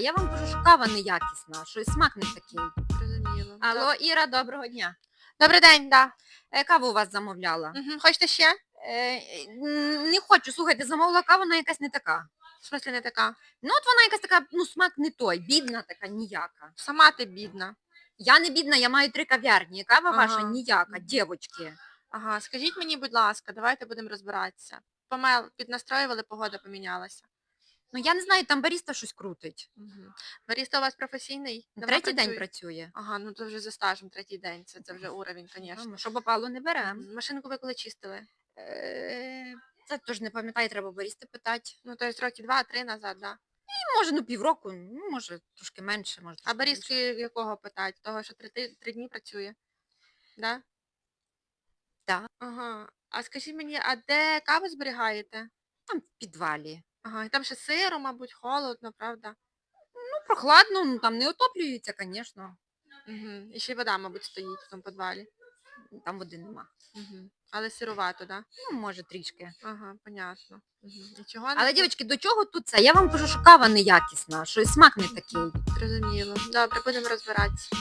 Я вам кажу, що кава неякісна, що і смак не такий. Зрозуміло. Алло, Іра, доброго дня. Добрий день, да. Е, Каву у вас замовляла. Угу. Хочете ще? Е, м, не хочу, слухайте, замовила каву, вона якась не така. В смислі не така. Ну от вона якась така, ну смак не той, бідна така, ніяка. Сама ти бідна. Я не бідна, я маю три кав'ярні. Кава ваша ніяка, дівочки. Ага, скажіть мені, будь ласка, давайте будемо розбиратися. Помел, піднастроювали, погода помінялася. Ну я не знаю, там баріста щось крутить. Угу. Баріста у вас професійний? Давно Третій день працює? Ага, ну то вже за стажем третій день. Це, це вже уровень, звісно. Ну, Що попало, не беремо. Машинку ви коли чистили? Е, Це теж не пам'ятаю, треба барісти питати. Ну, то есть роки два-три назад, да. Ну, може, ну півроку, ну, може, трошки менше, може. А барістки якого питають? Того, що три, три дні працює? Да? Да. Ага. А скажіть мені, а де каву зберігаєте? Там в підвалі. Ага, і там ще сиро, мабуть, холодно, правда? Ну, прохладно, ну там не отоплюється, звісно. Угу. І ще й вода, мабуть, стоїть в тому підвалі. Там води нема. Угу. Але сировато, да? Ну, може, трішки. Ага, понятно. Угу. І чого Але, дівчатки, до чого тут це? Я вам кажу, що кава неякісна, що і смак не такий. зрозуміло. Добре, будемо розбиратися.